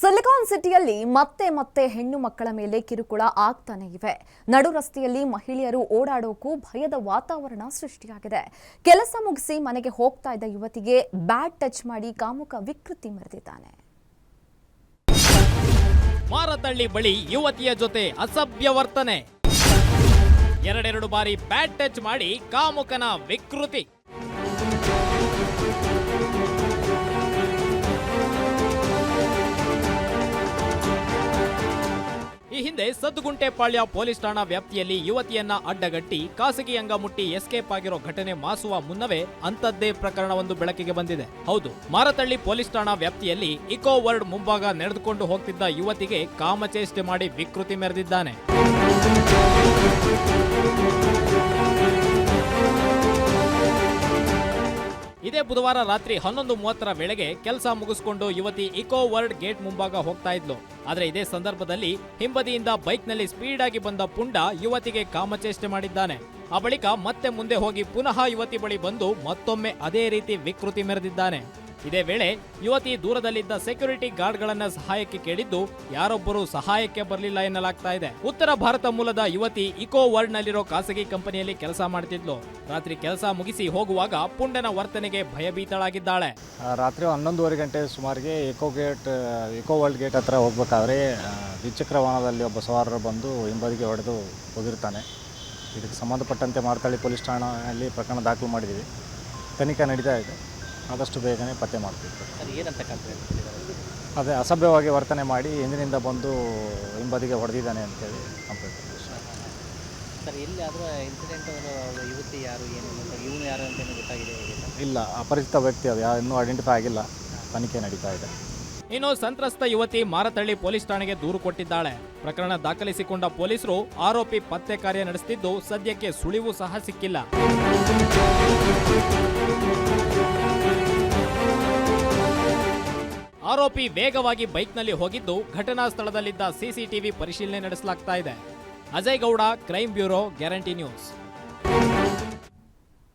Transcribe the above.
Silicon ಸಿಟಿಯಲ್ಲಿ ಮತ್ತೆ ಮತ್ತೆ ಹೆಣ್ಣು ಮಕ್ಕಳ ಮೇಲೆ ಕಿರುಕುಳ ಆಗ್ತಾನೆ ಇವೆ. ನಡು ರಸ್ತೆಯಲ್ಲಿ ಮಹಿಳೆಯರು ಓಡಾಡೋಕ್ಕೂ ಭಯದ ವಾತಾವರಣ ಸೃಷ್ಟಿಯಾಗಿದೆ. ಕೆಲಸ ಮುಗಿಸಿ ಮನೆಗೆ ಹೋಗ್ತಾ ಇದ್ದ ಯುವತಿಗೆ ಬ್ಯಾಡ್ ಟಚ್ ಮಾಡಿ ಕಾಮುಕ ವಿಕೃತಿ ಮೆರೆದಿದ್ದಾನೆ. ಮಾರತಳ್ಳಿ ಬಳಿ ಯುವತಿಯ ಜೊತೆ ಅಸಭ್ಯ ವರ್ತನೆ. ಎರಡೆರಡು ಬಾರಿ ಬ್ಯಾಟ್ ಟಚ್ ಮಾಡಿ ಕಾಮುಕನ ವಿಕೃತಿ. ಈ ಹಿಂದೆ ಸದ್ಗುಂಟೆಪಾಳ್ಯ ಪೊಲೀಸ್ ಠಾಣಾ ವ್ಯಾಪ್ತಿಯಲ್ಲಿ ಯುವತಿಯನ್ನ ಅಡ್ಡಗಟ್ಟಿ ಖಾಸಗಿ ಅಂಗ ಮುಟ್ಟಿ ಎಸ್ಕೇಪ್ ಆಗಿರೋ ಘಟನೆ ಮಾಸುವ ಮುನ್ನವೇ ಅಂಥದ್ದೇ ಪ್ರಕರಣವೊಂದು ಬೆಳಕಿಗೆ ಬಂದಿದೆ. ಹೌದು, ಮಾರತಳ್ಳಿ ಪೊಲೀಸ್ ಠಾಣಾ ವ್ಯಾಪ್ತಿಯಲ್ಲಿ ಇಕೋ ವರ್ಡ್ ಮುಂಭಾಗ ನಡೆದುಕೊಂಡು ಹೋಗ್ತಿದ್ದ ಯುವತಿಗೆ ಕಾಮಚೇಷ್ಟೆ ಮಾಡಿ ವಿಕೃತಿ ಮೆರೆದಿದ್ದಾನೆ. ಇದೇ ಬುಧವಾರ ರಾತ್ರಿ ಹನ್ನೊಂದು ಮೂವತ್ತರ ವೇಳೆಗೆ ಕೆಲಸ ಮುಗಿಸಿಕೊಂಡು ಯುವತಿ ಇಕೋ ವರ್ಲ್ಡ್ ಗೇಟ್ ಮುಂಭಾಗ ಹೋಗ್ತಾ ಇದ್ಲು. ಆದರೆ ಇದೇ ಸಂದರ್ಭದಲ್ಲಿ ಹಿಂಬದಿಯಿಂದ ಬೈಕ್ನಲ್ಲಿ ಸ್ಪೀಡ್ ಆಗಿ ಬಂದ ಪುಂಡ ಯುವತಿಗೆ ಕಾಮಚೇಷ್ಟೆ ಮಾಡಿದ್ದಾನೆ. ಆ ಬಳಿಕ ಮತ್ತೆ ಮುಂದೆ ಹೋಗಿ ಪುನಃ ಯುವತಿ ಬಳಿ ಬಂದು ಮತ್ತೊಮ್ಮೆ ಅದೇ ರೀತಿ ವಿಕೃತಿ ಮೆರೆದಿದ್ದಾನೆ. ಇದೇ ವೇಳೆ ಯುವತಿ ದೂರದಲ್ಲಿದ್ದ ಸೆಕ್ಯೂರಿಟಿ ಗಾರ್ಡ್ಗಳನ್ನ ಸಹಾಯಕ್ಕೆ ಕೇಳಿದ್ದು, ಯಾರೊಬ್ಬರು ಸಹಾಯಕ್ಕೆ ಬರಲಿಲ್ಲ ಎನ್ನಲಾಗ್ತಾ ಇದೆ. ಉತ್ತರ ಭಾರತ ಮೂಲದ ಯುವತಿ ಇಕೋ ವರ್ಲ್ಡ್ ನಲ್ಲಿರೋ ಖಾಸಗಿ ಕಂಪನಿಯಲ್ಲಿ ಕೆಲಸ ಮಾಡ್ತಿದ್ಲು. ರಾತ್ರಿ ಕೆಲಸ ಮುಗಿಸಿ ಹೋಗುವಾಗ ಪುಂಡನ ವರ್ತನೆಗೆ ಭಯಭೀತಳಾಗಿದ್ದಾಳೆ. ರಾತ್ರಿ ಹನ್ನೊಂದುವರೆ ಗಂಟೆ ಸುಮಾರಿಗೆ eco gate, eco world gate ಹತ್ರ ಹೋಗ್ಬೇಕಾದ್ರೆ ದ್ವಿಚಕ್ರ ವಾಹನದಲ್ಲಿ ಒಬ್ಬ ಸವಾರರು ಬಂದು ಹಿಂಬದಿಗೆ ಹೊಡೆದು ಹೋಗಿರ್ತಾನೆ. ಇದಕ್ಕೆ ಸಂಬಂಧಪಟ್ಟಂತೆ ಮಾರ್ತಳ್ಳಿ ಪೊಲೀಸ್ ಠಾಣೆಯಲ್ಲಿ ಪ್ರಕರಣ ದಾಖಲು ಮಾಡಿದ್ದೀವಿ. ತನಿಖೆ ನಡೀತಾ ಇದೆ. ಆದಷ್ಟು ಬೇಗನೆ ಪತ್ತೆ ಮಾಡ್ತೀವಿ. ಅದು ಏನಂತ ಕಂಪ್ಲೇಂಟ್ ಅದೇ ಅಸಭ್ಯವಾಗಿ ವರ್ತನೆ ಮಾಡಿ ಹಿಂದಿನಿಂದ ಬಂದು ಹಿಂಬದಿಗೆ ಹೊಡೆದಿದ್ದಾನೆ ಅಂತೇಳಿ ಕಂಪ್ಲೇಂಟ್ ಸರ್ ಎಲ್ಲಿ ಆದರೂ ಇನ್ಸಿಡೆಂಟ್ ಯುವತಿ ಯಾರು ಏನು ಅಂತ ಇವನು ಯಾರು ಅಂತ ಏನು ಗೊತ್ತಾಗಿದೆ ಹೇಗೆ? ಸರ್ ಇಲ್ಲ ಅಪರಿಚಿತ ವ್ಯಕ್ತಿ ಅದು ಯಾರು ಇನ್ನೂ ಐಡೆಂಟಿಫೈ ಆಗಿಲ್ಲ. ತನಿಖೆ ನಡೀತಾ ಇದೆ. ಇನ್ನು ಸಂತ್ರಸ್ತ ಯುವತಿ ಮಾರತಳ್ಳಿ ಪೊಲೀಸ್ ಠಾಣೆಗೆ ದೂರು ಕೊಟ್ಟಿದ್ದಾಳೆ. ಪ್ರಕರಣ ದಾಖಲಿಸಿಕೊಂಡ ಪೊಲೀಸರು ಆರೋಪಿ ಪತ್ತೆ ಕಾರ್ಯ ನಡೆಸುತ್ತಿದ್ದು ಸದ್ಯಕ್ಕೆ ಸುಳಿವು ಸಹ ಸಿಕ್ಕಿಲ್ಲ. ಆರೋಪಿ ವೇಗವಾಗಿ ಬೈಕ್ನಲ್ಲಿ ಹೋಗಿದ್ದು ಘಟನಾ ಸ್ಥಳದಲ್ಲಿದ್ದ ಸಿಸಿಟಿವಿ ಪರಿಶೀಲನೆ ನಡೆಸಲಾಗ್ತಾ ಇದೆ. Ajay Gowda crime bureau, guarantee news.